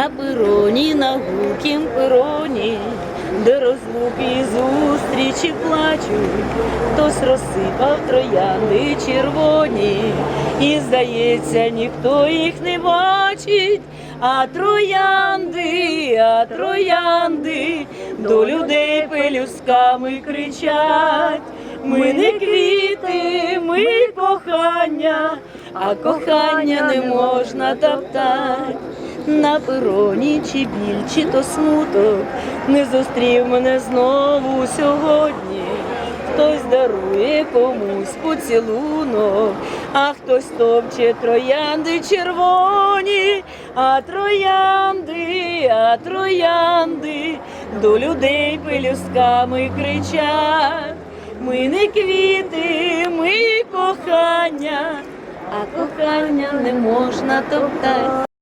На пероні, на гулкім пероні, де розлуки зустрічі плачуть, хтось розсипав троянди червоні, і здається, ніхто їх не бачить. А троянди, а троянди до людей пелюсками кричать. Ми не квіти, ми кохання, а кохання не можна топтать. На пероні чи біль, чи то смуток не зустрів мене знову сьогодні. Хтось дарує комусь поцілунок, а хтось топче троянди червоні, а троянди, а троянди до людей пелюсками кричать. Ми не квіти, ми кохання, а кохання не можна топтати.